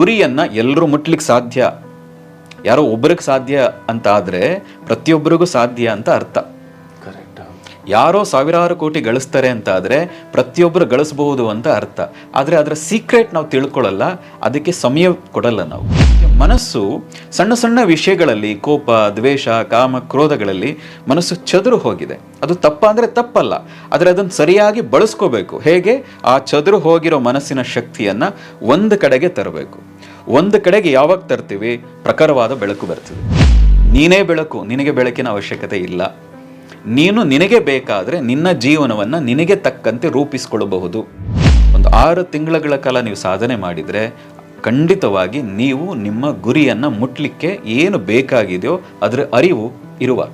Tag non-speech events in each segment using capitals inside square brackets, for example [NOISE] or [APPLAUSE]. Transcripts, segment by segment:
ಗುರಿಯನ್ನ ಎಲ್ಲರೂ ಮುಟ್ಲಿಕ್ಕೆ ಸಾಧ್ಯ? ಯಾರೋ ಒಬ್ಬರಿಗೆ ಸಾಧ್ಯ ಅಂತ ಆದರೆ ಪ್ರತಿಯೊಬ್ಬರಿಗೂ ಸಾಧ್ಯ ಅಂತ ಅರ್ಥ. ಕರೆಕ್ಟ್ ಯಾರೋ ಸಾವಿರಾರು ಕೋಟಿ ಗಳಿಸ್ತಾರೆ ಅಂತ ಆದರೆ ಪ್ರತಿಯೊಬ್ಬರು ಗಳಿಸಬಹುದು ಅಂತ ಅರ್ಥ. ಆದರೆ ಅದರ ಸೀಕ್ರೆಟ್ ನಾವು ತಿಳ್ಕೊಳ್ಳಲ್ಲ ಅದಕ್ಕೆ ಸಮಯ ಕೊಡಲ್ಲ ನಾವು. ಮನಸ್ಸು ಸಣ್ಣ ಸಣ್ಣ ವಿಷಯಗಳಲ್ಲಿ ಕೋಪ ದ್ವೇಷ ಕಾಮ ಕ್ರೋಧಗಳಲ್ಲಿ ಮನಸ್ಸು ಚದುರು ಹೋಗಿದೆ. ಅದು ತಪ್ಪ ಅಂದ್ರೆ ತಪ್ಪಲ್ಲ. ಆದರೆ ಅದನ್ನು ಸರಿಯಾಗಿ ಬಳಸ್ಕೋಬೇಕು. ಹೇಗೆ? ಆ ಚದುರು ಹೋಗಿರೋ ಮನಸ್ಸಿನ ಶಕ್ತಿಯನ್ನ ಒಂದು ಕಡೆಗೆ ತರಬೇಕು. ಒಂದು ಕಡೆಗೆ ಯಾವಾಗ ತರ್ತೀವಿ? ಪ್ರಖರವಾದ ಬೆಳಕು ಬರ್ತದೆ. ನೀನೇ ಬೆಳಕು, ನಿನಗೆ ಬೆಳಕಿನ ಅವಶ್ಯಕತೆ ಇಲ್ಲ. ನೀನು ನಿನಗೆ ಬೇಕಾದರೆ ನಿನ್ನ ಜೀವನವನ್ನು ನಿನಗೆ ತಕ್ಕಂತೆ ರೂಪಿಸಿಕೊಳ್ಳಬಹುದು ಒಂದು ಆರು ತಿಂಗಳ ಕಾಲ ನೀವು ಸಾಧನೆ ಮಾಡಿದರೆ ಖಂಡಿತವಾಗಿ ನೀವು ನಿಮ್ಮ ಗುರಿಯನ್ನು ಮುಟ್ಲಿಕ್ಕೆ ಏನು ಬೇಕಾಗಿದೆಯೋ ಅದರ ಅರಿವು ಇರುವ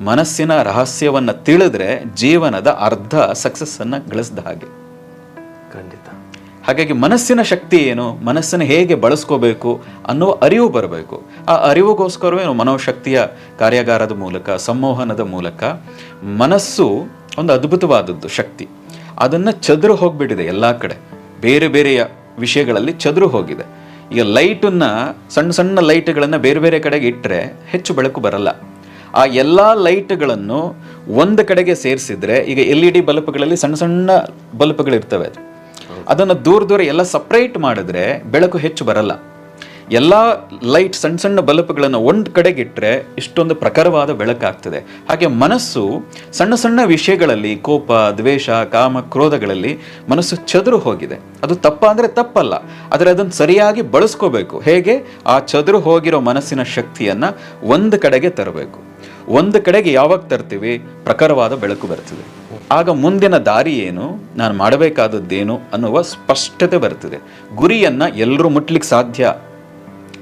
ಮನಸ್ಸಿನ ರಹಸ್ಯವನ್ನು ತಿಳಿದ್ರೆ ಜೀವನದ ಅರ್ಧ ಸಕ್ಸಸ್ಸನ್ನು ಗಳಿಸಿದ ಹಾಗೆ. ಹಾಗಾಗಿ ಮನಸ್ಸಿನ ಶಕ್ತಿ ಏನು, ಮನಸ್ಸನ್ನು ಹೇಗೆ ಬಳಸ್ಕೋಬೇಕು ಅನ್ನುವ ಅರಿವು ಬರಬೇಕು. ಆ ಅರಿವುಗೋಸ್ಕರವೇ ಮನೋಶಕ್ತಿಯ ಕಾರ್ಯಾಗಾರದ ಮೂಲಕ, ಸಂಮೋಹನದ ಮೂಲಕ ಮನಸ್ಸು ಒಂದು ಅದ್ಭುತವಾದದ್ದು, ಶಕ್ತಿ. ಅದನ್ನು ಚದುರು ಹೋಗಿಬಿಟ್ಟಿದೆ ಎಲ್ಲ ಕಡೆ. ಬೇರೆ ಬೇರೆಯ ವಿಷಯಗಳಲ್ಲಿ ಚದುರು ಹೋಗಿದೆ. ಈಗ ಲೈಟನ್ನು, ಸಣ್ಣ ಸಣ್ಣ ಲೈಟ್ಗಳನ್ನು ಬೇರೆ ಬೇರೆ ಕಡೆಗೆ ಇಟ್ಟರೆ ಹೆಚ್ಚು ಬೆಳಕು ಬರಲ್ಲ. ಆ ಎಲ್ಲ ಲೈಟ್ಗಳನ್ನು ಒಂದು ಕಡೆಗೆ ಸೇರಿಸಿದ್ರೆ, ಈಗ ಎಲ್ ಇ ಡಿ ಬಲ್ಬ್ಗಳಲ್ಲಿ ಸಣ್ಣ ಸಣ್ಣ ಬಲ್ಬ್ಗಳಿರ್ತವೆ. ಅದನ್ನು ದೂರ ದೂರ ಎಲ್ಲ ಸಪ್ರೇಟ್ ಮಾಡಿದ್ರೆ ಬೆಳಕು ಹೆಚ್ಚು ಬರಲ್ಲ. ಎಲ್ಲ ಲೈಟ್ ಸಣ್ಣ ಸಣ್ಣ ಬಲ್ಬ್ಗಳನ್ನು ಒಂದು ಕಡೆಗೆ ಇಟ್ಟರೆ ಇಷ್ಟೊಂದು ಪ್ರಖರವಾದ ಬೆಳಕಾಗ್ತದೆ. ಹಾಗೆ ಮನಸ್ಸು ಸಣ್ಣ ಸಣ್ಣ ವಿಷಯಗಳಲ್ಲಿ ಕೋಪ, ದ್ವೇಷ, ಕಾಮ, ಕ್ರೋಧಗಳಲ್ಲಿ ಮನಸ್ಸು ಚದುರು ಹೋಗಿದೆ. ಅದು ತಪ್ಪ ಅಂದರೆ ತಪ್ಪಲ್ಲ. ಆದರೆ ಅದನ್ನು ಸರಿಯಾಗಿ ಬಳಸ್ಕೋಬೇಕು. ಹೇಗೆ? ಆ ಚದುರು ಹೋಗಿರೋ ಮನಸ್ಸಿನ ಶಕ್ತಿಯನ್ನು ಒಂದು ಕಡೆಗೆ ತರಬೇಕು. ಒಂದು ಕಡೆಗೆ ಯಾವಾಗ ತರ್ತೀವಿ? ಪ್ರಖರವಾದ ಬೆಳಕು ಬರ್ತದೆ. ಆಗ ಮುಂದಿನ ದಾರಿ ಏನು? ನಾನು ಮಾಡಬೇಕಾದದ್ದೇನು ಅನ್ನುವ ಸ್ಪಷ್ಟತೆ ಬರ್ತದೆ. ಗುರಿಯನ್ನು ಎಲ್ಲರೂ ಮುಟ್ಲಿಕ್ಕೆ ಸಾಧ್ಯ?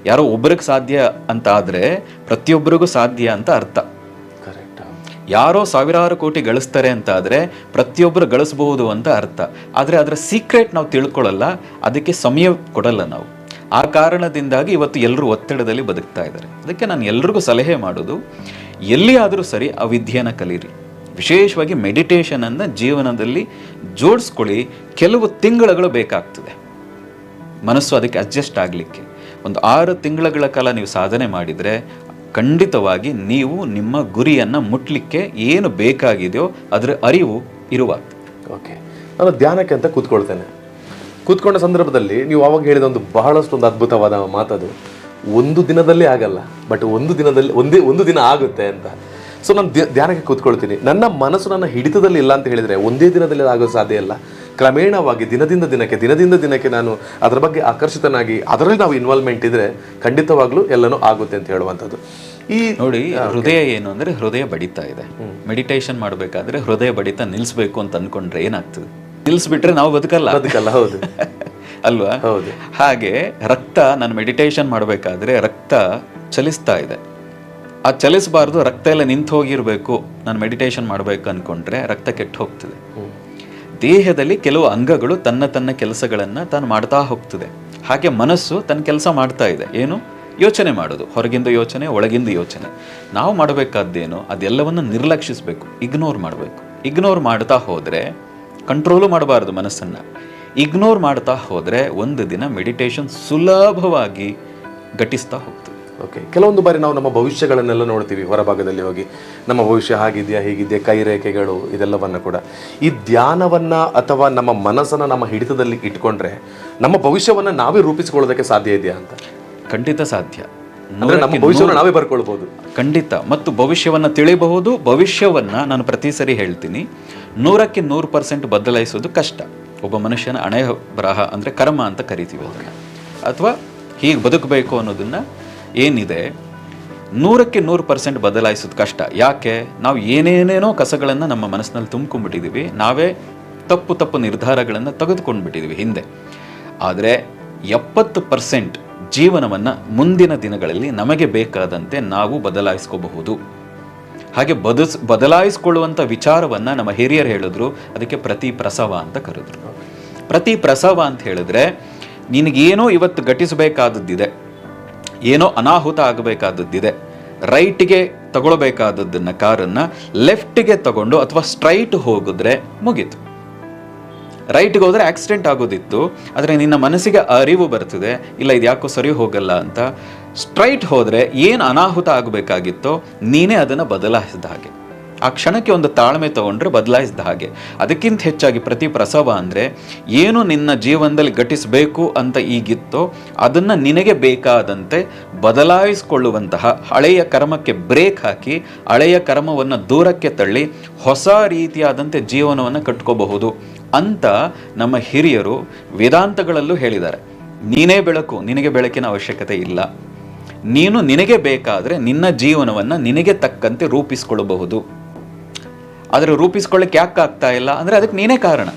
ಯಾರೋ ಒಬ್ಬರಿಗೆ ಸಾಧ್ಯ ಅಂತ ಆದರೆ ಪ್ರತಿಯೊಬ್ಬರಿಗೂ ಸಾಧ್ಯ ಅಂತ ಅರ್ಥ. ಕರೆಕ್ಟ್ ಯಾರೋ ಸಾವಿರಾರು ಕೋಟಿ ಗಳಿಸ್ತಾರೆ ಅಂತ ಆದರೆ ಪ್ರತಿಯೊಬ್ಬರು ಗಳಿಸಬಹುದು ಅಂತ ಅರ್ಥ. ಆದರೆ ಅದರ ಸೀಕ್ರೆಟ್ ನಾವು ತಿಳ್ಕೊಳ್ಳಲ್ಲ ಅದಕ್ಕೆ ಸಮಯ ಕೊಡಲ್ಲ ನಾವು. ಆ ಕಾರಣದಿಂದಾಗಿ ಇವತ್ತು ಎಲ್ಲರೂ ಒತ್ತಡದಲ್ಲಿ ಬದುಕ್ತಾ ಇದ್ದಾರೆ. ಅದಕ್ಕೆ ನಾನು ಎಲ್ರಿಗೂ ಸಲಹೆ ಮಾಡೋದು ಎಲ್ಲಿಯಾದರೂ ಆದರೂ ಸರಿ ಆ ವಿದ್ಯೆಯನ್ನು ಕಲೀರಿ. ವಿಶೇಷವಾಗಿ ಮೆಡಿಟೇಷನನ್ನು ಜೀವನದಲ್ಲಿ ಜೋಡಿಸ್ಕೊಳ್ಳಿ. ಕೆಲವು ತಿಂಗಳುಗಳು ಬೇಕಾಗ್ತದೆ. ಮನಸ್ಸು ಅದಕ್ಕೆ ಅಡ್ಜಸ್ಟ್ ಆಗಲಿಕ್ಕೆ. ಒಂದು ಆರು ತಿಂಗಳುಗಳ ಕಾಲ ನೀವು ಸಾಧನೆ ಮಾಡಿದರೆ ಖಂಡಿತವಾಗಿ ನೀವು ನಿಮ್ಮ ಗುರಿಯನ್ನು ಮುಟ್ಲಿಕ್ಕೆ ಏನು ಬೇಕಾಗಿದೆಯೋ ಅದರ ಅರಿವು ಇರುವಾಗ್ತದೆ. ಓಕೆ ನಾನು ಧ್ಯಾನಕ್ಕೆ ಅಂತ ಕೂತ್ಕೊಳ್ತೇನೆ. ಕೂತ್ಕೊಂಡ ಸಂದರ್ಭದಲ್ಲಿ ನೀವು ಅವಾಗ ಹೇಳಿದ ಒಂದು ಬಹಳಷ್ಟು ಒಂದು ಅದ್ಭುತವಾದ ಮಾತದು, ಒಂದು ದಿನದಲ್ಲೇ ಆಗಲ್ಲ ಬಟ್ ಒಂದು ದಿನದಲ್ಲಿ, ಒಂದೇ, ಒಂದು ದಿನ ಆಗುತ್ತೆ ಅಂತ. ಸೊ ನಾನು ಧ್ಯಾನಕ್ಕೆ ಕೂತ್ಕೊಳ್ತೀನಿ. ನನ್ನ ಮನಸ್ಸು ನನ್ನ ಹಿಡಿತದಲ್ಲಿ ಇಲ್ಲ ಅಂತ ಹೇಳಿದರೆ ಒಂದೇ ದಿನದಲ್ಲಿ ಆಗೋ ಸಾಧ್ಯ ಇಲ್ಲ. ಕ್ರಮೇಣವಾಗಿ ದಿನದಿಂದ ದಿನಕ್ಕೆ ದಿನದಿಂದ ದಿನಕ್ಕೆ ನಾನು ಅದರ ಬಗ್ಗೆ ಆಕರ್ಷಿತನಾಗಿ ಅದರಲ್ಲಿ ನಾವು ಇನ್ವಾಲ್ವ್ಮೆಂಟ್ ಇದ್ರೆ ಖಂಡಿತವಾಗ್ಲೂ ಎಲ್ಲನೂ ಆಗುತ್ತೆ ಅಂತ ಹೇಳುವಂಥದ್ದು. ಈ ನೋಡಿ ಹೃದಯ ಏನು ಅಂದರೆ ಹೃದಯ ಬಡಿತಾ ಇದೆ. ಮೆಡಿಟೇಷನ್ ಮಾಡಬೇಕಾದ್ರೆ ಹೃದಯ ಬಡಿತ ನಿಲ್ಲಿಸ್ಬೇಕು ಅಂತ ಅಂದ್ಕೊಂಡ್ರೆ ಏನಾಗ್ತದೆ? ನಿಲ್ಲಿಸ್ಬಿಟ್ರೆ ನಾವು ಬದುಕಲ್ಲ. ಬದುಕಲ್ಲ ಹೌದು. [LAUGHS] ಅಲ್ವಾ? ಹೌದು. ಹಾಗೆ ರಕ್ತ ನಾನು ಮೆಡಿಟೇಷನ್ ಮಾಡಬೇಕಾದ್ರೆ ರಕ್ತ ಚಲಿಸ್ತಾ ಇದೆ. ಆ ಚಲಿಸಬಾರ್ದು ರಕ್ತ ಎಲ್ಲ ನಿಂತು ಹೋಗಿರಬೇಕು ನಾನು ಮೆಡಿಟೇಷನ್ ಮಾಡಬೇಕು ಅನ್ಕೊಂಡ್ರೆ ರಕ್ತ ಕೆಟ್ಟು ಹೋಗ್ತದೆ. ದೇಹದಲ್ಲಿ ಕೆಲವು ಅಂಗಗಳು ತನ್ನ ತನ್ನ ಕೆಲಸಗಳನ್ನು ತಾನು ಮಾಡ್ತಾ ಹೋಗ್ತದೆ. ಹಾಗೆ ಮನಸ್ಸು ತನ್ನ ಕೆಲಸ ಮಾಡ್ತಾ ಇದೆ. ಏನು? ಯೋಚನೆ ಮಾಡೋದು. ಹೊರಗಿಂದ ಯೋಚನೆ, ಒಳಗಿಂದ ಯೋಚನೆ. ನಾವು ಮಾಡಬೇಕಾದ್ದೇನು? ಅದೆಲ್ಲವನ್ನು ನಿರ್ಲಕ್ಷಿಸಬೇಕು. ಇಗ್ನೋರ್ ಮಾಡಬೇಕು. ಇಗ್ನೋರ್ ಮಾಡ್ತಾ ಹೋದರೆ ಕಂಟ್ರೋಲು ಮಾಡಬಾರ್ದು ಮನಸ್ಸನ್ನು. ಇಗ್ನೋರ್ ಮಾಡ್ತಾ ಹೋದರೆ ಒಂದು ದಿನ ಮೆಡಿಟೇಷನ್ ಸುಲಭವಾಗಿ ಘಟಿಸ್ತಾ ಹೋಗ್ತದೆ. ಓಕೆ ಕೆಲವೊಂದು ಬಾರಿ ನಾವು ನಮ್ಮ ಭವಿಷ್ಯಗಳನ್ನೆಲ್ಲ ನೋಡ್ತೀವಿ. ಹೊರಭಾಗದಲ್ಲಿ ಹೋಗಿ ನಮ್ಮ ಭವಿಷ್ಯ ಹಾಗಿದೆಯಾ ಹೀಗಿದೆಯಾ ಕೈ ರೇಖೆಗಳು ಇದೆಲ್ಲವನ್ನ ಕೂಡ. ಈ ಧ್ಯಾನವನ್ನ ಅಥವಾ ನಮ್ಮ ಮನಸ್ಸನ್ನು ನಮ್ಮ ಹಿಡಿತದಲ್ಲಿ ಇಟ್ಕೊಂಡ್ರೆ ನಮ್ಮ ಭವಿಷ್ಯವನ್ನ ನಾವೇ ರೂಪಿಸಿಕೊಳ್ಳೋದಕ್ಕೆ ಸಾಧ್ಯ ಇದೆಯಾ ಅಂತ? ಖಂಡಿತ ಸಾಧ್ಯ. ಅಂದ್ರೆ ನಮ್ಮ ಭವಿಷ್ಯವನ್ನು ನಾವೇ ಬರ್ಕೊಳ್ಬೋದು. ಖಂಡಿತ. ಮತ್ತು ಭವಿಷ್ಯವನ್ನ ತಿಳಿಬಹುದು ಭವಿಷ್ಯವನ್ನ ನಾನು ಪ್ರತಿ ಸರಿ ಹೇಳ್ತೀನಿ. ನೂರಕ್ಕೆ ನೂರು ಪರ್ಸೆಂಟ್ ಬದಲಾಯಿಸೋದು ಕಷ್ಟ. ಒಬ್ಬ ಮನುಷ್ಯನ ಹಣೆ ಬರಹ ಅಂದ್ರೆ ಕರ್ಮ ಅಂತ ಕರಿತೀವಿ ಅದನ್ನು. ಅಥವಾ ಹೀಗೆ ಬದುಕಬೇಕು ಅನ್ನೋದನ್ನ ಏನಿದೆ, ನೂರಕ್ಕೆ ನೂರು ಪರ್ಸೆಂಟ್ ಬದಲಾಯಿಸೋದು ಕಷ್ಟ. ಯಾಕೆ? ನಾವು ಏನೇನೇನೋ ಕಸಗಳನ್ನು ನಮ್ಮ ಮನಸ್ಸಿನಲ್ಲಿ ತುಂಬ್ಕೊಂಡ್ಬಿಟ್ಟಿದ್ದೀವಿ ನಾವೇ ತಪ್ಪು ತಪ್ಪು ನಿರ್ಧಾರಗಳನ್ನು ತೆಗೆದುಕೊಂಡ್ಬಿಟ್ಟಿದ್ದೀವಿ ಹಿಂದೆ. ಆದರೆ ಎಪ್ಪತ್ತು ಪರ್ಸೆಂಟ್ ಜೀವನವನ್ನು ಮುಂದಿನ ದಿನಗಳಲ್ಲಿ ನಮಗೆ ಬೇಕಾದಂತೆ ನಾವು ಬದಲಾಯಿಸ್ಕೋಬಹುದು. ಹಾಗೆ ಬದಸ್ ಬದಲಾಯಿಸ್ಕೊಳ್ಳುವಂಥ ವಿಚಾರವನ್ನು ನಮ್ಮ ಹಿರಿಯರು ಹೇಳಿದ್ರು. ಅದಕ್ಕೆ ಪ್ರತಿ ಪ್ರಸವ ಅಂತ ಕರೆದ್ರು. ಪ್ರತಿ ಪ್ರಸವ ಅಂತ ಹೇಳಿದ್ರೆ, ನಿನಗೇನೋ ಇವತ್ತು ಘಟಿಸಬೇಕಾದದ್ದಿದೆ. ಏನೋ ಅನಾಹುತ ಆಗಬೇಕಾದದ್ದಿದೆ. ರೈಟ್ಗೆ ತಗೊಳ್ಬೇಕಾದದ್ದನ್ನ ಕಾರನ್ನ ಲೆಫ್ಟ್ಗೆ ತಗೊಂಡು ಅಥವಾ ಸ್ಟ್ರೈಟ್ ಹೋಗಿದ್ರೆ ಮುಗೀತು. ರೈಟ್ಗೆ ಹೋದರೆ ಆಕ್ಸಿಡೆಂಟ್ ಆಗೋದಿತ್ತು, ಆದರೆ ನಿನ್ನ ಮನಸ್ಸಿಗೆ ಅರಿವು ಬರ್ತದೆ, ಇಲ್ಲ ಇದು ಯಾಕೋ ಸರಿ ಹೋಗಲ್ಲ ಅಂತ. ಸ್ಟ್ರೈಟ್ ಹೋದರೆ ಏನು ಅನಾಹುತ ಆಗಬೇಕಾಗಿತ್ತೋ ನೀನೇ ಅದನ್ನು ಬದಲಾಯಿಸಿದ ಹಾಗೆ. ಆ ಕ್ಷಣಕ್ಕೆ ಒಂದು ತಾಳ್ಮೆ ತಗೊಂಡ್ರೆ ಬದಲಾಯಿಸಿದ ಹಾಗೆ. ಅದಕ್ಕಿಂತ ಹೆಚ್ಚಾಗಿ ಪ್ರತಿ ಪ್ರಸವ ಅಂದರೆ, ಏನು ನಿನ್ನ ಜೀವನದಲ್ಲಿ ಘಟಿಸಬೇಕು ಅಂತ ಈಗಿತ್ತೋ, ಅದನ್ನು ನಿನಗೆ ಬೇಕಾದಂತೆ ಬದಲಾಯಿಸಿಕೊಳ್ಳುವಂತಹ ಹಳೆಯ ಕರ್ಮಕ್ಕೆ ಬ್ರೇಕ್ ಹಾಕಿ, ಹಳೆಯ ಕರ್ಮವನ್ನು ದೂರಕ್ಕೆ ತಳ್ಳಿ, ಹೊಸ ರೀತಿಯಾದಂತೆ ಜೀವನವನ್ನು ಕಟ್ಕೋಬಹುದು ಅಂತ ನಮ್ಮ ಹಿರಿಯರು ವೇದಾಂತಗಳಲ್ಲೂ ಹೇಳಿದ್ದಾರೆ. ನೀನೇ ಬೆಳಕು, ನಿನಗೆ ಬೆಳಕಿನ ಅವಶ್ಯಕತೆ ಇಲ್ಲ. ನೀನು ನಿನಗೆ ಬೇಕಾದರೆ ನಿನ್ನ ಜೀವನವನ್ನು ನಿನಗೆ ತಕ್ಕಂತೆ ರೂಪಿಸ್ಕೊಳ್ಳಬಹುದು. ಆದರೆ ರೂಪಿಸ್ಕೊಳ್ಳಕ್ಕೆ ಯಾಕೆ ಆಗ್ತಾ ಇಲ್ಲ? ಅಂದರೆ ಅದಕ್ಕೆ ನೀನೇ ಕಾರಣ.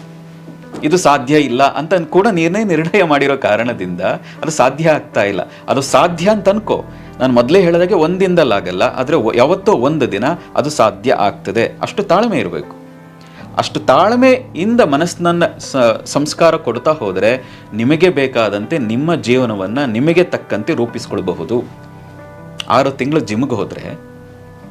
ಇದು ಸಾಧ್ಯ ಇಲ್ಲ ಅಂತ ಕೂಡ ನೀನೇ ನಿರ್ಣಯ ಮಾಡಿರೋ ಕಾರಣದಿಂದ ಅದು ಸಾಧ್ಯ ಆಗ್ತಾ ಇಲ್ಲ. ಅದು ಸಾಧ್ಯ ಅಂತ ಅನ್ಕೋ. ನಾನು ಮೊದಲೇ ಹೇಳಿದಾಗೆ ಒಂದಿಂದಲಾಗಲ್ಲ, ಆದರೆ ಯಾವತ್ತೋ ಒಂದು ದಿನ ಅದು ಸಾಧ್ಯ ಆಗ್ತದೆ. ಅಷ್ಟು ತಾಳ್ಮೆ ಇರಬೇಕು. ಅಷ್ಟು ತಾಳ್ಮೆಯಿಂದ ಮನಸ್ಸನ್ನ ಸಂಸ್ಕಾರ ಕೊಡ್ತಾ ಹೋದರೆ ನಿಮಗೆ ಬೇಕಾದಂತೆ ನಿಮ್ಮ ಜೀವನವನ್ನು ನಿಮಗೆ ತಕ್ಕಂತೆ ರೂಪಿಸ್ಕೊಳ್ಬಹುದು. ಆರು ತಿಂಗಳು ಜಿಮ್ಗೆ ಹೋದರೆ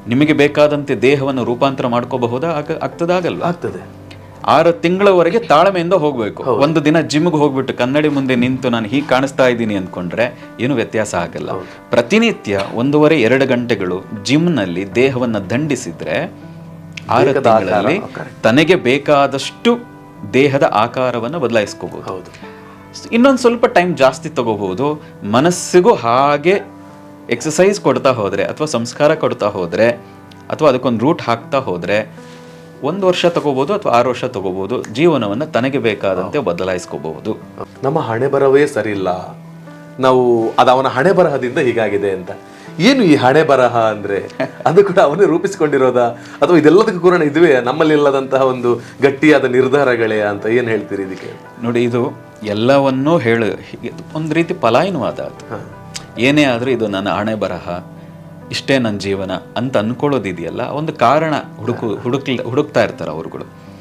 ನಿಮಗೆ ಬೇಕಾದಂತೆ ದೇಹವನ್ನು ರೂಪಾಂತರ ಮಾಡ್ಕೋಬಹುದಾ? ಆಗ ಆಗ್ತದಾಗಲ್ವಾ ಆಗ್ತದೆ. ಆರು ತಿಂಗಳವರೆಗೆ ತಾಳ್ಮೆಯಿಂದ ಹೋಗಬೇಕು. ಒಂದು ದಿನ ಜಿಮ್ಗೆ ಹೋಗ್ಬಿಟ್ಟು ಕನ್ನಡಿ ಮುಂದೆ ನಿಂತು ನಾನು ಹೀಗೆ ಕಾಣಿಸ್ತಾ ಇದ್ದೀನಿ ಅಂದ್ಕೊಂಡ್ರೆ ಏನು ವ್ಯತ್ಯಾಸ ಆಗಲ್ಲ. ಪ್ರತಿನಿತ್ಯ ಒಂದೂವರೆ ಎರಡು ಗಂಟೆಗಳು ಜಿಮ್ನಲ್ಲಿ ದೇಹವನ್ನು ದಂಡಿಸಿದ್ರೆ ಆರು ತಿಂಗಳಲ್ಲಿ ತನಗೆ ಬೇಕಾದಷ್ಟು ದೇಹದ ಆಕಾರವನ್ನು ಬದಲಾಯಿಸ್ಕೋಬಹುದು. ಹೌದು. ಇನ್ನೊಂದು ಸ್ವಲ್ಪ ಟೈಮ್ ಜಾಸ್ತಿ ತಗೋಬಹುದು. ಮನಸ್ಸಿಗೂ ಹಾಗೆ ಎಕ್ಸಸೈಸ್ ಕೊಡ್ತಾ ಹೋದರೆ ಅಥವಾ ಸಂಸ್ಕಾರ ಕೊಡ್ತಾ ಹೋದರೆ ಅಥವಾ ಅದಕ್ಕೊಂದು ರೂಟ್ ಹಾಕ್ತಾ ಹೋದರೆ ಒಂದು ವರ್ಷ ತಗೋಬೋದು ಅಥವಾ ಆರು ವರ್ಷ ತಗೋಬೋದು ಜೀವನವನ್ನು ತನಗೆ ಬೇಕಾದಂತೆ ಬದಲಾಯಿಸ್ಕೋಬಹುದು. ನಮ್ಮ ಹಣೆ ಬರವೇ ಸರಿ ಇಲ್ಲ ನಾವು ಅದು ಅವನ ಹಣೆ ಬರಹದಿಂದ ಹೀಗಾಗಿದೆ ಅಂತ. ಏನು ಈ ಹಣೆ ಬರಹ ಅಂದ್ರೆ? ಅದು ಕೂಡ ಅವನೇ ರೂಪಿಸಿಕೊಂಡಿರೋದ? ಅಥವಾ ಇದೆಲ್ಲದಕ್ಕೂ ಕೂಡ ಇದುವೇ ನಮ್ಮಲ್ಲಿ ಇಲ್ಲದಂತಹ ಒಂದು ಗಟ್ಟಿಯಾದ ನಿರ್ಧಾರಗಳೇ ಅಂತ ಏನು ಹೇಳ್ತೀರಿ ಇದಕ್ಕೆ? ನೋಡಿ ಇದು ಎಲ್ಲವನ್ನೂ ಹೇಳು. ಒಂದು ರೀತಿ ಪಲಾಯನವಾದ ಅದು. ಏನೇ ಆದರೂ ಇದು ನನ್ನ ಹಣೆ ಬರಹ ಇಷ್ಟೇ ನನ್ನ ಜೀವನ ಅಂತ ಅನ್ಕೊಳ್ಳೋದಿದೆಯಲ್ಲ ಒಂದು ಕಾರಣ ಹುಡುಕು ಹುಡುಕ್ ಹುಡುಕ್ತಾ ಇರ್ತಾರೆ ಅವರುಗಳು.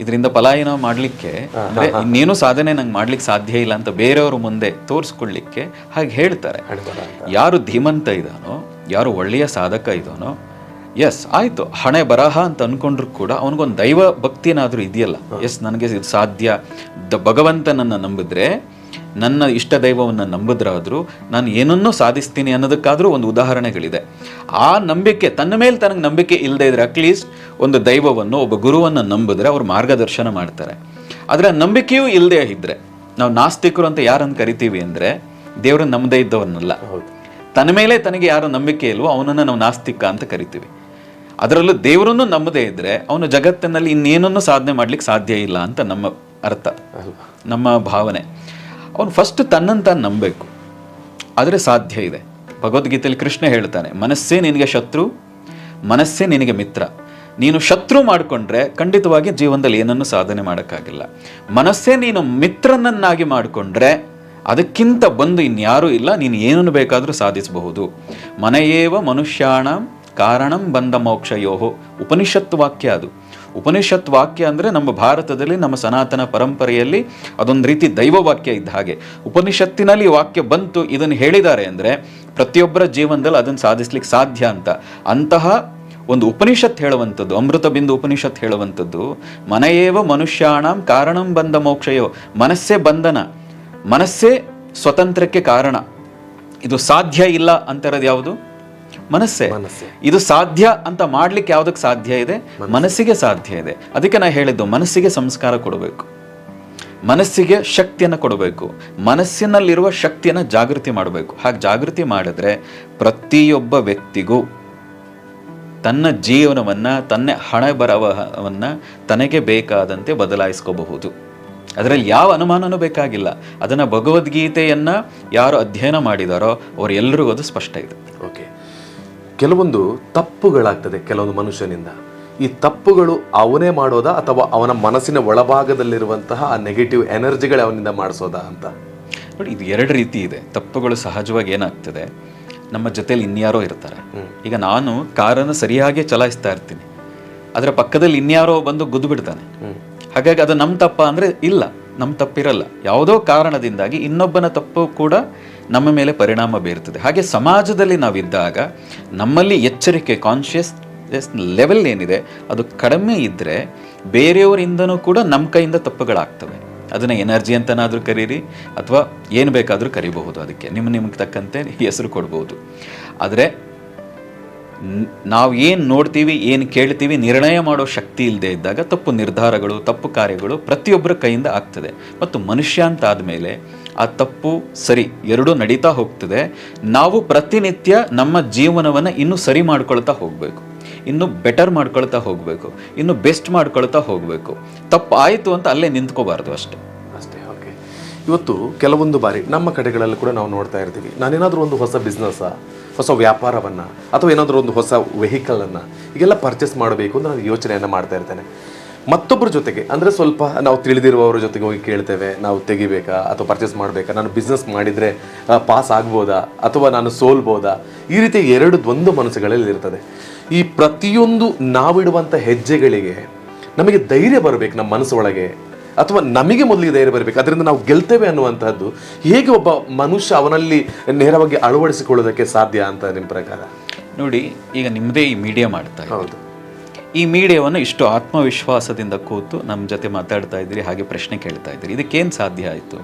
ಇದರಿಂದ ಪಲಾಯನ ಮಾಡಲಿಕ್ಕೆ ಅಂದ್ರೆ ಇನ್ನೇನು ಸಾಧನೆ ನಂಗೆ ಮಾಡ್ಲಿಕ್ಕೆ ಸಾಧ್ಯ ಇಲ್ಲ ಅಂತ ಬೇರೆಯವ್ರ ಮುಂದೆ ತೋರಿಸ್ಕೊಳ್ಳಿಕ್ಕೆ ಹಾಗೆ ಹೇಳ್ತಾರೆ. ಯಾರು ಧೀಮಂತ ಇದ್ದಾನೋ ಯಾರು ಒಳ್ಳೆಯ ಸಾಧಕ ಇದ್ದಾನೋ ಎಸ್ ಆಯಿತು ಹಣೆ ಬರಹ ಅಂತ ಅನ್ಕೊಂಡ್ರು ಕೂಡ ಅವನಿಗೊಂದು ದೈವ ಭಕ್ತಿನಾದ್ರೂ ಇದೆಯಲ್ಲ. ಎಸ್ ನನಗೆ ಇದು ಸಾಧ್ಯ. ದ ಭಗವಂತನನ್ನ ನಂಬಿದ್ರೆ ನನ್ನ ಇಷ್ಟ ದೈವವನ್ನು ನಂಬಿದ್ರಾದರೂ ನಾನು ಏನನ್ನೂ ಸಾಧಿಸ್ತೀನಿ ಅನ್ನೋದಕ್ಕಾದರೂ ಒಂದು ಉದಾಹರಣೆಗಳಿದೆ. ಆ ನಂಬಿಕೆ ತನ್ನ ಮೇಲೆ ತನಗೆ ನಂಬಿಕೆ ಇಲ್ಲದೇ ಇದ್ರೆ ಅಟ್ಲೀಸ್ಟ್ ಒಂದು ದೈವವನ್ನು ಒಬ್ಬ ಗುರುವನ್ನು ನಂಬಿದ್ರೆ ಅವ್ರು ಮಾರ್ಗದರ್ಶನ ಮಾಡ್ತಾರೆ. ಆದರೆ ನಂಬಿಕೆಯೂ ಇಲ್ಲದೇ ಇದ್ದರೆ ನಾವು ನಾಸ್ತಿಕರು ಅಂತ ಯಾರನ್ನು ಕರಿತೀವಿ ಅಂದರೆ ದೇವರು ನಂಬದೇ ಇದ್ದವನ್ನಲ್ಲ ಹೌದು. ತನ್ನ ಮೇಲೆ ತನಗೆ ಯಾರು ನಂಬಿಕೆ ಇಲ್ವೋ ಅವನನ್ನು ನಾವು ನಾಸ್ತಿಕ ಅಂತ ಕರಿತೀವಿ. ಅದರಲ್ಲೂ ದೇವರನ್ನು ನಂಬದೇ ಇದ್ದರೆ ಅವನು ಜಗತ್ತಿನಲ್ಲಿ ಇನ್ನೇನನ್ನು ಸಾಧನೆ ಮಾಡ್ಲಿಕ್ಕೆ ಸಾಧ್ಯ ಇಲ್ಲ ಅಂತ ನಮ್ಮ ಅರ್ಥ ನಮ್ಮ ಭಾವನೆ. ಅವನು ಫಸ್ಟ್ ತನ್ನನ್ನು ತಾನು ನಂಬಬೇಕು. ಆದರೆ ಸಾಧ್ಯ ಇದೆ. ಭಗವದ್ಗೀತೆಯಲ್ಲಿ ಕೃಷ್ಣ ಹೇಳ್ತಾನೆ, ಮನಸ್ಸೇ ನಿನಗೆ ಶತ್ರು, ಮನಸ್ಸೇ ನಿನಗೆ ಮಿತ್ರ. ನೀನು ಶತ್ರು ಮಾಡಿಕೊಂಡ್ರೆ ಖಂಡಿತವಾಗಿ ಜೀವನದಲ್ಲಿ ಏನನ್ನು ಸಾಧನೆ ಮಾಡೋಕ್ಕಾಗಿಲ್ಲ. ಮನಸ್ಸೇ ನೀನು ಮಿತ್ರನನ್ನಾಗಿ ಮಾಡಿಕೊಂಡ್ರೆ ಅದಕ್ಕಿಂತ ಬಂದು ಇನ್ಯಾರೂ ಇಲ್ಲ, ನೀನು ಏನನ್ನು ಬೇಕಾದರೂ ಸಾಧಿಸಬಹುದು. ಮನೆಯೇವ ಮನುಷ್ಯಾಣ ಕಾರಣಂ ಬಂದ ಮೋಕ್ಷಯೋಹೋ. ಉಪನಿಷತ್ ವಾಕ್ಯ ಅದು. ಉಪನಿಷತ್ ವಾಕ್ಯ ಅಂದರೆ ನಮ್ಮ ಭಾರತದಲ್ಲಿ, ನಮ್ಮ ಸನಾತನ ಪರಂಪರೆಯಲ್ಲಿ ಅದೊಂದು ರೀತಿ ದೈವ ವಾಕ್ಯ ಇದ್ದ ಹಾಗೆ. ಉಪನಿಷತ್ತಿನಲ್ಲಿ ವಾಕ್ಯ ಬಂತು ಇದನ್ನು ಹೇಳಿದ್ದಾರೆ ಅಂದರೆ ಪ್ರತಿಯೊಬ್ಬರ ಜೀವನದಲ್ಲಿ ಅದನ್ನು ಸಾಧಿಸ್ಲಿಕ್ಕೆ ಸಾಧ್ಯ ಅಂತ. ಅಂತಹ ಒಂದು ಉಪನಿಷತ್ ಹೇಳುವಂಥದ್ದು, ಅಮೃತ ಬಿಂದು ಉಪನಿಷತ್ ಹೇಳುವಂಥದ್ದು, ಮನೆಯೇವ ಮನುಷ್ಯಾಣಂ ಕಾರಣಂ ಬಂದ ಮೋಕ್ಷಯೋ, ಮನಸ್ಸೇ ಬಂಧನ, ಮನಸ್ಸೇ ಸ್ವತಂತ್ರಕ್ಕೆ ಕಾರಣ. ಇದು ಸಾಧ್ಯ ಇಲ್ಲ ಅಂತಿರೋದು ಯಾವುದು? ಮನಸ್ಸೇ. ಇದು ಸಾಧ್ಯ ಅಂತ ಮಾಡ್ಲಿಕ್ಕೆ ಯಾವುದಕ್ಕೆ ಸಾಧ್ಯ ಇದೆ? ಮನಸ್ಸಿಗೆ ಸಾಧ್ಯ ಇದೆ. ಅದಕ್ಕೆ ನಾ ಹೇಳಿದ್ದು ಮನಸ್ಸಿಗೆ ಸಂಸ್ಕಾರ ಕೊಡಬೇಕು. ಮನಸ್ಸಿಗೆ ಶಕ್ತಿಯನ್ನು ಕೊಡಬೇಕು. ಮನಸ್ಸಿನಲ್ಲಿರುವ ಶಕ್ತಿಯನ್ನು ಜಾಗೃತಿ ಮಾಡಬೇಕು. ಹಾಗೆ ಜಾಗೃತಿ ಮಾಡಿದ್ರೆ ಪ್ರತಿಯೊಬ್ಬ ವ್ಯಕ್ತಿಗೂ ತನ್ನ ಜೀವನವನ್ನು ತನ್ನ ಹಣ ಬರವನ್ನು ತನಗೆ ಬೇಕಾದಂತೆ ಬದಲಾಯಿಸ್ಕೋಬಹುದು. ಅದರಲ್ಲಿ ಯಾವ ಅನುಮಾನನೂ ಬೇಕಾಗಿಲ್ಲ. ಅದನ್ನು ಭಗವದ್ಗೀತೆಯನ್ನು ಯಾರು ಅಧ್ಯಯನ ಮಾಡಿದಾರೋ ಅವರೆಲ್ಲರಿಗೂ ಅದು ಸ್ಪಷ್ಟ ಇದೆ. ಕೆಲವೊಂದು ತಪ್ಪುಗಳಾಗ್ತದೆ ಕೆಲವೊಂದು ಮನುಷ್ಯನಿಂದ. ಈ ತಪ್ಪುಗಳು ಅವನೇ ಮಾಡೋದಾ ಅಥವಾ ಅವನ ಮನಸ್ಸಿನ ಒಳಭಾಗದಲ್ಲಿರುವಂತಹ ಆ ನೆಗೆಟಿವ್ ಎನರ್ಜಿಗಳೇ ಅವನಿಂದ ಮಾಡಿಸೋದಾ ಅಂತ? ನೋಡಿ ಇದು ಎರಡು ರೀತಿ ಇದೆ. ತಪ್ಪುಗಳು ಸಹಜವಾಗಿ ಏನಾಗ್ತದೆ ನಮ್ಮ ಜೊತೆಲಿ ಇನ್ಯಾರೋ ಇರ್ತಾರೆ. ಈಗ ನಾನು ಕಾರನ್ನು ಸರಿಯಾಗಿ ಚಲಾಯಿಸ್ತಾ ಇರ್ತೀನಿ. ಅದರ ಪಕ್ಕದಲ್ಲಿ ಇನ್ಯಾರೋ ಬಂದು ಗುದ್ದು ಬಿಡ್ತಾನೆ ಹಾಗಾಗಿ ಅದು ನಮ್ಮ ತಪ್ಪ ಅಂದರೆ ಇಲ್ಲ. ನಮ್ಮ ತಪ್ಪಿರಲ್ಲ. ಯಾವುದೋ ಕಾರಣದಿಂದಾಗಿ ಇನ್ನೊಬ್ಬನ ತಪ್ಪು ಕೂಡ ನಮ್ಮ ಮೇಲೆ ಪರಿಣಾಮ ಬೀರ್ತದೆ. ಹಾಗೆ ಸಮಾಜದಲ್ಲಿ ನಾವಿದ್ದಾಗ ನಮ್ಮಲ್ಲಿ ಎಚ್ಚರಿಕೆ ಕಾನ್ಷಿಯಸ್ ಲೆವೆಲ್ ಏನಿದೆ, ಅದು ಕಡಿಮೆ ಇದ್ದರೆ ಬೇರೆಯವರಿಂದನೂ ಕೂಡ ನಮ್ಮ ಕೈಯಿಂದ ತಪ್ಪುಗಳಾಗ್ತವೆ. ಅದನ್ನು ಎನರ್ಜಿ ಅಂತನಾದರೂ ಕರೀರಿ, ಅಥವಾ ಏನು ಬೇಕಾದರೂ ಕರಿಬಹುದು. ಅದಕ್ಕೆ ನಿಮ್ಮ ನಿಮಗೆ ತಕ್ಕಂತೆ ಹೆಸರು ಕೊಡ್ಬೋದು. ಆದರೆ ನಾವು ಏನು ನೋಡ್ತೀವಿ, ಏನು ಕೇಳ್ತೀವಿ ನಿರ್ಣಯ ಮಾಡೋ ಶಕ್ತಿ ಇಲ್ಲದೆ ಇದ್ದಾಗ ತಪ್ಪು ನಿರ್ಧಾರಗಳು, ತಪ್ಪು ಕಾರ್ಯಗಳು ಪ್ರತಿಯೊಬ್ಬರ ಕೈಯಿಂದ ಆಗ್ತದೆ. ಮತ್ತು ಮನುಷ್ಯ ಅಂತ ಆದಮೇಲೆ ಆ ತಪ್ಪು ಸರಿ ಎರಡೂ ನಡೀತಾ ಹೋಗ್ತದೆ. ನಾವು ಪ್ರತಿನಿತ್ಯ ನಮ್ಮ ಜೀವನವನ್ನು ಇನ್ನೂ ಸರಿ ಮಾಡ್ಕೊಳ್ತಾ ಹೋಗಬೇಕು. ಇನ್ನು ಬೆಟರ್ ಮಾಡ್ಕೊಳ್ತಾ ಹೋಗಬೇಕು. ಇನ್ನು ಬೆಸ್ಟ್ ಮಾಡ್ಕೊಳ್ತಾ ಹೋಗಬೇಕು. ತಪ್ಪು ಆಯಿತು ಅಂತ ಅಲ್ಲೇ ನಿಂತ್ಕೋಬಾರ್ದು ಅಷ್ಟೇ. ಅಷ್ಟೇ, ಓಕೆ. ಇವತ್ತು ಕೆಲವೊಂದು ಬಾರಿ ನಮ್ಮ ಕಡೆಗಳಲ್ಲಿ ಕೂಡ ನಾವು ನೋಡ್ತಾ ಇರ್ತೀವಿ. ನಾನೇನಾದರೂ ಒಂದು ಹೊಸ ಬಿಸ್ನೆಸ್ಸ ಹೊಸ ವ್ಯಾಪಾರವನ್ನು ಅಥವಾ ಏನಾದರೂ ಒಂದು ಹೊಸ ವೆಹಿಕಲನ್ನು ಈಗೆಲ್ಲ ಪರ್ಚೇಸ್ ಮಾಡಬೇಕು ಅಂತ ನಾನು ಯೋಚನೆಯನ್ನು ಮಾಡ್ತಾ ಇರ್ತೇನೆ. ಮತ್ತೊಬ್ಬರ ಜೊತೆಗೆ, ಅಂದರೆ ಸ್ವಲ್ಪ ನಾವು ತಿಳಿದಿರುವವರ ಜೊತೆಗೆ ಹೋಗಿ ಕೇಳ್ತೇವೆ, ನಾವು ತೆಗಿಬೇಕಾ ಅಥವಾ ಪರ್ಚೇಸ್ ಮಾಡಬೇಕಾ? ನಾನು ಬಿಸ್ನೆಸ್ ಮಾಡಿದರೆ ಪಾಸ್ ಆಗ್ಬೋದಾ? ಅಥವಾ ನಾನು ಸೋಲ್ಬೋದಾ? ಈ ರೀತಿ ಎರಡು ದ್ವಂದ್ವ ಮನಸ್ಸುಗಳಲ್ಲಿ ಇರ್ತದೆ. ಈ ಪ್ರತಿಯೊಂದು ನಾವಿಡುವಂಥ ಹೆಜ್ಜೆಗಳಿಗೆ ನಮಗೆ ಧೈರ್ಯ ಬರಬೇಕು ನಮ್ಮ ಮನಸ್ಸು ಒಳಗೆ ಅಥವಾ ನಮಗೆ ಮೊದಲಿಗೆ ಧೈರ್ಯ ಬರಬೇಕು. ಅದರಿಂದ ನಾವು ಗೆಲ್ತೇವೆ ಅನ್ನುವಂಥದ್ದು ಹೇಗೆ ಒಬ್ಬ ಮನುಷ್ಯ ಅವನಲ್ಲಿ ನೇರವಾಗಿ ಅಳವಡಿಸಿಕೊಳ್ಳೋದಕ್ಕೆ ಸಾಧ್ಯ ಅಂತ ನಿಮ್ಮ ಪ್ರಕಾರ? ನೋಡಿ ಈಗ ನಿಮ್ಮದೇ ಈ ಮೀಡಿಯಾ ಮಾಡ್ತಾ ಹೌದು. ಈ ಮೀಡಿಯಾವನ್ನು ಇಷ್ಟು ಆತ್ಮವಿಶ್ವಾಸದಿಂದ ಕೂತು ನಮ್ಮ ಜೊತೆ ಮಾತಾಡ್ತಾ ಇದ್ದೀರಿ ಹಾಗೆ ಪ್ರಶ್ನೆ ಕೇಳ್ತಾ ಇದ್ದೀರಿ. ಇದಕ್ಕೇನು ಸಾಧ್ಯ ಆಯಿತು?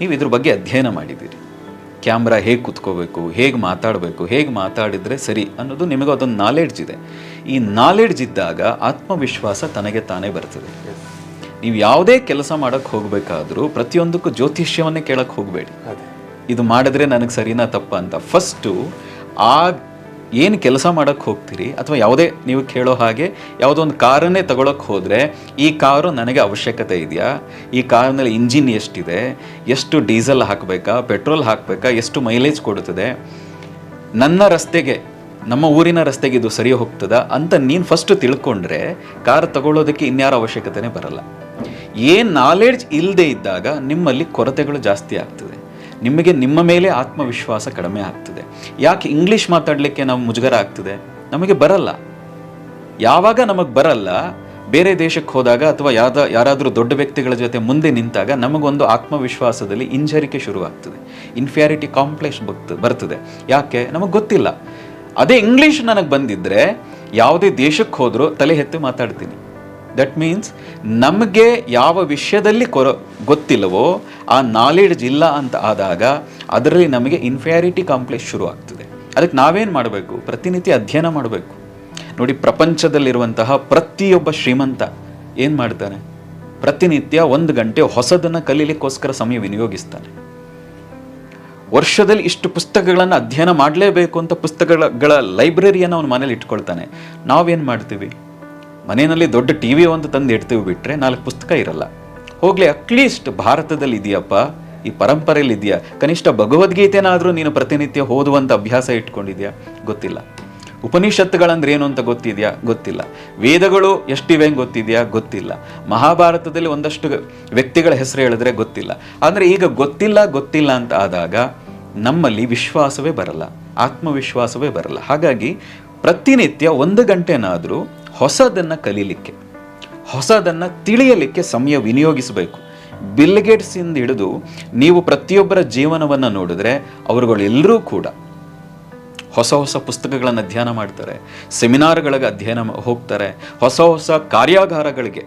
ನೀವು ಇದ್ರ ಬಗ್ಗೆ ಅಧ್ಯಯನ ಮಾಡಿದ್ದೀರಿ. ಕ್ಯಾಮ್ರಾ ಹೇಗೆ ಕುತ್ಕೋಬೇಕು ಹೇಗೆ ಮಾತಾಡಬೇಕು ಹೇಗೆ ಮಾತಾಡಿದರೆ ಸರಿ ಅನ್ನೋದು ನಿಮಗೆ ಅದೊಂದು ನಾಲೆಡ್ಜ್ ಇದೆ. ಈ ನಾಲೆಡ್ಜ್ ಇದ್ದಾಗ ಆತ್ಮವಿಶ್ವಾಸ ತನಗೆ ತಾನೇ ಬರ್ತದೆ. ನೀವು ಯಾವುದೇ ಕೆಲಸ ಮಾಡೋಕ್ಕೆ ಹೋಗಬೇಕಾದ್ರೂ ಪ್ರತಿಯೊಂದಕ್ಕೂ ಜ್ಯೋತಿಷ್ಯವನ್ನೇ ಕೇಳಕ್ಕೆ ಹೋಗಬೇಡಿ. ಇದು ಮಾಡಿದ್ರೆ ನನಗೆ ಸರಿನಾ ತಪ್ಪ ಅಂತ. ಫಸ್ಟು ಆ ಏನು ಕೆಲಸ ಮಾಡೋಕ್ಕೆ ಹೋಗ್ತೀರಿ ಅಥವಾ ಯಾವುದೇ ನೀವು ಕೇಳೋ ಹಾಗೆ ಯಾವುದೋ ಒಂದು ಕಾರನ್ನೇ ತಗೊಳಕ್ಕೆ ಹೋದರೆ ಈ ಕಾರು ನನಗೆ ಅವಶ್ಯಕತೆ ಇದೆಯಾ? ಈ ಕಾರಿನಲ್ಲಿ ಇಂಜಿನ್ ಎಷ್ಟಿದೆ? ಎಷ್ಟು ಡೀಸೆಲ್ ಹಾಕಬೇಕಾ? ಪೆಟ್ರೋಲ್ ಹಾಕಬೇಕಾ? ಎಷ್ಟು ಮೈಲೇಜ್ ಕೊಡುತ್ತದೆ? ನನ್ನ ರಸ್ತೆಗೆ ನಮ್ಮ ಊರಿನ ರಸ್ತೆಗೆ ಇದು ಸರಿ ಹೋಗ್ತದ ಅಂತ ನೀನು ಫಸ್ಟ್ ತಿಳ್ಕೊಂಡ್ರೆ ಕಾರ್ ತಗೊಳ್ಳೋದಕ್ಕೆ ಇನ್ಯಾರ ಅವಶ್ಯಕತೆನೇ ಬರಲ್ಲ. ಏನು ನಾಲೆಡ್ಜ್ ಇಲ್ಲದೆ ಇದ್ದಾಗ ನಿಮ್ಮಲ್ಲಿ ಕೊರತೆಗಳು ಜಾಸ್ತಿ ಆಗ್ತದೆ. ನಿಮಗೆ ನಿಮ್ಮ ಮೇಲೆ ಆತ್ಮವಿಶ್ವಾಸ ಕಡಿಮೆ ಆಗ್ತದೆ. ಯಾಕೆ ಇಂಗ್ಲೀಷ್ ಮಾತಾಡಲಿಕ್ಕೆ ನಾವು ಮುಜುಗರ ಆಗ್ತದೆ? ನಮಗೆ ಬರಲ್ಲ. ಯಾವಾಗ ನಮಗೆ ಬರಲ್ಲ, ಬೇರೆ ದೇಶಕ್ಕೆ ಹೋದಾಗ ಅಥವಾ ಯಾವ್ದ ಯಾರಾದರೂ ದೊಡ್ಡ ವ್ಯಕ್ತಿಗಳ ಜೊತೆ ಮುಂದೆ ನಿಂತಾಗ ನಮಗೊಂದು ಆತ್ಮವಿಶ್ವಾಸದಲ್ಲಿ ಇಂಜರಿಕೆ ಶುರುವಾಗ್ತದೆ. ಇನ್ಫ್ಯಾರಿಟಿ ಕಾಂಪ್ಲೆಕ್ಸ್ ಬರ್ತದೆ ಬರ್ತದೆ. ಯಾಕೆ? ನಮಗೆ ಗೊತ್ತಿಲ್ಲ. ಅದೇ ಇಂಗ್ಲೀಷ್ ನನಗೆ ಬಂದಿದ್ದರೆ ಯಾವುದೇ ದೇಶಕ್ಕೆ ಹೋದರೂ ತಲೆ ಎತ್ತಿ ಮಾತಾಡ್ತೀನಿ. ದಟ್ ಮೀನ್ಸ್ ನಮಗೆ ಯಾವ ವಿಷಯದಲ್ಲಿ ಕೊರ ಗೊತ್ತಿಲ್ಲವೋ ಆ ನಾಲೆಡ್ಜ್ ಇಲ್ಲ ಅಂತ ಆದಾಗ ಅದರಲ್ಲಿ ನಮಗೆ ಇನ್ಫ್ಯಾರಿಟಿ ಕಾಂಪ್ಲೆಕ್ಸ್ ಶುರು ಆಗ್ತದೆ. ಅದಕ್ಕೆ ನಾವೇನು ಮಾಡಬೇಕು? ಪ್ರತಿನಿತ್ಯ ಅಧ್ಯಯನ ಮಾಡಬೇಕು. ನೋಡಿ ಪ್ರಪಂಚದಲ್ಲಿರುವಂತಹ ಪ್ರತಿಯೊಬ್ಬ ಶ್ರೀಮಂತ ಏನು ಮಾಡ್ತಾನೆ? ಪ್ರತಿನಿತ್ಯ ಒಂದು ಗಂಟೆ ಹೊಸದನ್ನು ಕಲೀಲಿಕ್ಕೋಸ್ಕರ ಸಮಯ ವಿನಿಯೋಗಿಸ್ತಾನೆ. ವರ್ಷದಲ್ಲಿ ಇಷ್ಟು ಪುಸ್ತಕಗಳನ್ನು ಅಧ್ಯಯನ ಮಾಡಲೇಬೇಕು ಅಂತ ಪುಸ್ತಕಗಳ ಲೈಬ್ರರಿಯನ್ನು ಅವನು ಮನೇಲಿ ಇಟ್ಕೊಳ್ತಾನೆ. ನಾವೇನು ಮಾಡ್ತೀವಿ? ಮನೆಯಲ್ಲಿ ದೊಡ್ಡ ಟಿ ವಿ ಒಂದು ತಂದು ಇಡ್ತೀವಿ ಬಿಟ್ಟರೆ ನಾಲ್ಕು ಪುಸ್ತಕ ಇರಲ್ಲ. ಹೋಗಲಿ ಅಟ್ಲೀಸ್ಟ್ ಭಾರತದಲ್ಲಿ ಇದೆಯಪ್ಪ? ಈ ಪರಂಪರೆಯಲ್ಲಿ ಇದೆಯಾ? ಕನಿಷ್ಠ ಭಗವದ್ಗೀತೆನಾದರೂ ನೀನು ಪ್ರತಿನಿತ್ಯ ಓದುವಂಥ ಅಭ್ಯಾಸ ಇಟ್ಕೊಂಡಿದ್ಯಾ? ಗೊತ್ತಿಲ್ಲ. ಉಪನಿಷತ್ತುಗಳಂದ್ರೆ ಏನು ಅಂತ ಗೊತ್ತಿದೆಯಾ? ಗೊತ್ತಿಲ್ಲ. ವೇದಗಳು ಎಷ್ಟಿವೆ ಗೊತ್ತಿದೆಯಾ? ಗೊತ್ತಿಲ್ಲ. ಮಹಾಭಾರತದಲ್ಲಿ ಒಂದಷ್ಟು ವ್ಯಕ್ತಿಗಳ ಹೆಸರು ಹೇಳಿದ್ರೆ ಗೊತ್ತಿಲ್ಲ. ಅಂದರೆ ಈಗ ಗೊತ್ತಿಲ್ಲ ಗೊತ್ತಿಲ್ಲ ಅಂತ ಆದಾಗ ನಮ್ಮಲ್ಲಿ ವಿಶ್ವಾಸವೇ ಬರಲ್ಲ. ಆತ್ಮವಿಶ್ವಾಸವೇ ಬರಲ್ಲ. ಹಾಗಾಗಿ ಪ್ರತಿನಿತ್ಯ ಒಂದು ಗಂಟೆನಾದರೂ ಹೊಸದನ್ನು ಕಲೀಲಿಕ್ಕೆ, ಹೊಸದನ್ನು ತಿಳಿಯಲಿಕ್ಕೆ ಸಮಯ ವಿನಿಯೋಗಿಸಬೇಕು. ಬಿಲ್ಗೇಟ್ಸಿಂದ ಹಿಡಿದು ನೀವು ಪ್ರತಿಯೊಬ್ಬರ ಜೀವನವನ್ನು ನೋಡಿದ್ರೆ ಅವರುಗಳೆಲ್ಲರೂ ಕೂಡ ಹೊಸ ಹೊಸ ಪುಸ್ತಕಗಳನ್ನು ಅಧ್ಯಯನ ಮಾಡ್ತಾರೆ, ಸೆಮಿನಾರ್ಗಳಿಗೆ ಅಧ್ಯಯನ ಹೋಗ್ತಾರೆ, ಹೊಸ ಹೊಸ ಕಾರ್ಯಾಗಾರಗಳಿಗೆ.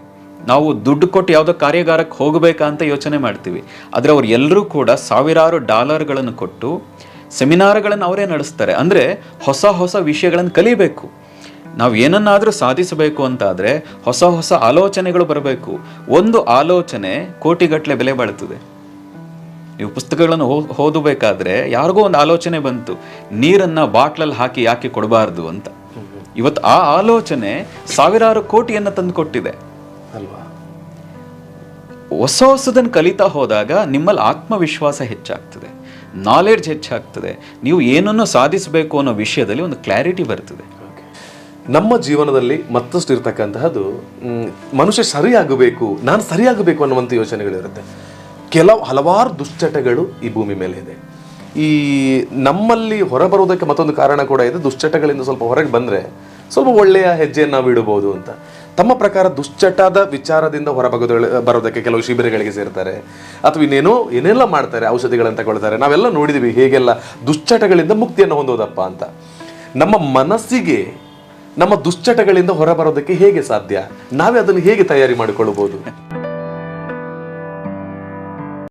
ನಾವು ದುಡ್ಡು ಕೊಟ್ಟು ಯಾವುದೋ ಕಾರ್ಯಾಗಾರಕ್ಕೆ ಹೋಗಬೇಕಾ ಅಂತ ಯೋಚನೆ ಮಾಡ್ತೀವಿ. ಆದರೆ ಅವ್ರು ಎಲ್ಲರೂ ಕೂಡ ಸಾವಿರಾರು ಡಾಲರ್ಗಳನ್ನು ಕೊಟ್ಟು ಸೆಮಿನಾರ್ಗಳನ್ನು ಅವರೇ ನಡೆಸ್ತಾರೆ. ಅಂದರೆ ಹೊಸ ಹೊಸ ವಿಷಯಗಳನ್ನು ಕಲಿಬೇಕು. ನಾವು ಏನನ್ನಾದರೂ ಸಾಧಿಸಬೇಕು ಅಂತಾದರೆ ಹೊಸ ಹೊಸ ಆಲೋಚನೆಗಳು ಬರಬೇಕು. ಒಂದು ಆಲೋಚನೆ ಕೋಟಿಗಟ್ಟಲೆ ಬೆಲೆ ಬಾಳ್ತದೆ. ನೀವು ಪುಸ್ತಕಗಳನ್ನು ಓದಬೇಕಾದ್ರೆ ಯಾರಿಗೋ ಒಂದು ಆಲೋಚನೆ ಬಂತು ನೀರನ್ನು ಬಾಟ್ಲಲ್ಲಿ ಹಾಕಿ ಯಾಕೆ ಕೊಡಬಾರ್ದು ಅಂತ. ಇವತ್ತು ಆ ಆಲೋಚನೆ ಸಾವಿರಾರು ಕೋಟಿಯನ್ನು ತಂದು ಕೊಟ್ಟಿದೆ ಅಲ್ವಾ? ಹೊಸ ಹೊಸದನ್ನು ಕಲಿತಾ ಹೋದಾಗ ನಿಮ್ಮಲ್ಲಿ ಆತ್ಮವಿಶ್ವಾಸ ಹೆಚ್ಚಾಗ್ತದೆ ನಾಲೆಡ್ಜ್ ಹೆಚ್ಚಾಗ್ತದೆ ನೀವು ಏನನ್ನು ಸಾಧಿಸಬೇಕು ಅನ್ನೋ ವಿಷಯದಲ್ಲಿ ಒಂದು ಕ್ಲಾರಿಟಿ ಬರ್ತದೆ. ನಮ್ಮ ಜೀವನದಲ್ಲಿ ಮತ್ತಷ್ಟು ಇರ್ತಕ್ಕಂತಹದ್ದು ಮನುಷ್ಯ ಸರಿಯಾಗಬೇಕು ನಾನು ಸರಿಯಾಗಬೇಕು ಅನ್ನುವಂಥ ಯೋಚನೆಗಳಿರುತ್ತೆ. ಕೆಲವು ಹಲವಾರು ದುಶ್ಚಟಗಳು ಈ ಭೂಮಿ ಮೇಲೆ ಇದೆ. ಈ ನಮ್ಮಲ್ಲಿ ಹೊರಬರುವುದಕ್ಕೆ ಮತ್ತೊಂದು ಕಾರಣ ಕೂಡ ಇದೆ. ದುಶ್ಚಟಗಳಿಂದ ಸ್ವಲ್ಪ ಹೊರಗೆ ಬಂದರೆ ಸ್ವಲ್ಪ ಒಳ್ಳೆಯ ಹೆಜ್ಜೆಯನ್ನು ನಾವು ಇಡಬಹುದು ಅಂತ. ತಮ್ಮ ಪ್ರಕಾರ ದುಶ್ಚಟದ ವಿಚಾರದಿಂದ ಹೊರಬಗೋದ ಬರೋದಕ್ಕೆ ಕೆಲವು ಶಿಬಿರಗಳಿಗೆ ಸೇರ್ತಾರೆ. ಅಥವಾ ಇನ್ನೇನೋ, ಏನೆಲ್ಲ ಮಾಡ್ತಾರೆ, ಔಷಧಿಗಳನ್ನು ತಗೊಳ್ತಾರೆ. ನಾವೆಲ್ಲ ನೋಡಿದೀವಿ ಹೇಗೆಲ್ಲ ದುಶ್ಚಟಗಳಿಂದ ಮುಕ್ತಿಯನ್ನು ಹೊಂದೋದಪ್ಪ ಅಂತ. ನಮ್ಮ ಮನಸ್ಸಿಗೆ, ನಮ್ಮ ದುಶ್ಚಟಗಳಿಂದ ಹೊರಬರೋದಕ್ಕೆ ಹೇಗೆ ಸಾಧ್ಯ? ನಾವೇ ಅದನ್ನು ಹೇಗೆ ತಯಾರಿ ಮಾಡಿಕೊಳ್ಳಬಹುದು?